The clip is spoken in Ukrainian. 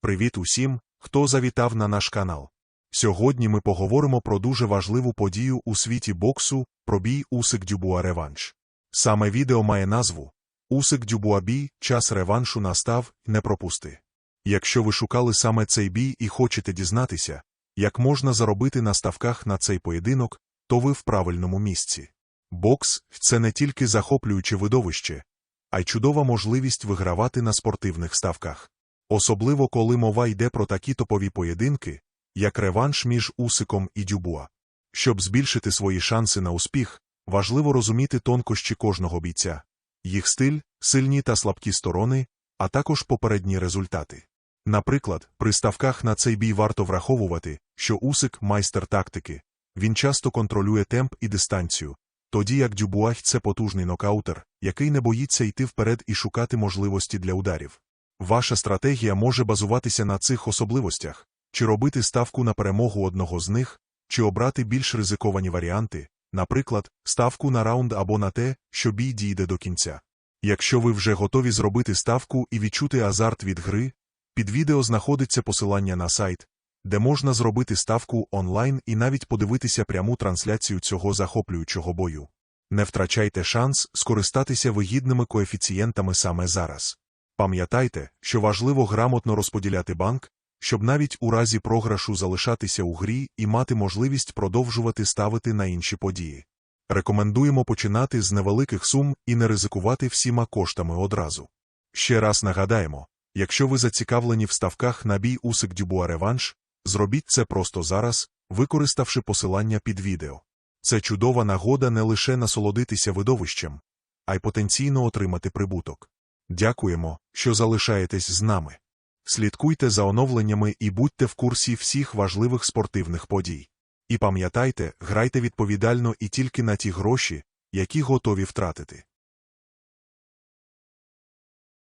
Привіт усім, хто завітав на наш канал. Сьогодні ми поговоримо про дуже важливу подію у світі боксу про бій Усик Дюбуа реванш. Саме відео має назву Усик Дюбуа бій, час реваншу настав, не пропусти. Якщо ви шукали саме цей бій і хочете дізнатися, як можна заробити на ставках на цей поєдинок, то ви в правильному місці. Бокс це не тільки захоплююче видовище, а й чудова можливість вигравати на спортивних ставках. Особливо коли мова йде про такі топові поєдинки, як реванш між Усиком і Дюбуа. Щоб збільшити свої шанси на успіх, важливо розуміти тонкощі кожного бійця, їх стиль, сильні та слабкі сторони, а також попередні результати. Наприклад, при ставках на цей бій варто враховувати, що Усик майстер тактики, він часто контролює темп і дистанцію, тоді як Дюбуа – це потужний нокаутер, який не боїться йти вперед і шукати можливості для ударів. Ваша стратегія може базуватися на цих особливостях, чи робити ставку на перемогу одного з них, чи обрати більш ризиковані варіанти, наприклад, ставку на раунд або на те, що бій дійде до кінця. Якщо ви вже готові зробити ставку і відчути азарт від гри, під відео знаходиться посилання на сайт, де можна зробити ставку онлайн і навіть подивитися пряму трансляцію цього захоплюючого бою. Не втрачайте шанс скористатися вигідними коефіцієнтами саме зараз. Пам'ятайте, що важливо грамотно розподіляти банк, щоб навіть у разі програшу залишатися у грі і мати можливість продовжувати ставити на інші події. Рекомендуємо починати з невеликих сум і не ризикувати всіма коштами одразу. Ще раз нагадаємо, якщо ви зацікавлені в ставках на бій Усик Дюбуа реванш, зробіть це просто зараз, використавши посилання під відео. Це чудова нагода не лише насолодитися видовищем, а й потенційно отримати прибуток. Дякуємо, що залишаєтесь з нами. Слідкуйте за оновленнями і будьте в курсі всіх важливих спортивних подій. І пам'ятайте, грайте відповідально і тільки на ті гроші, які готові втратити.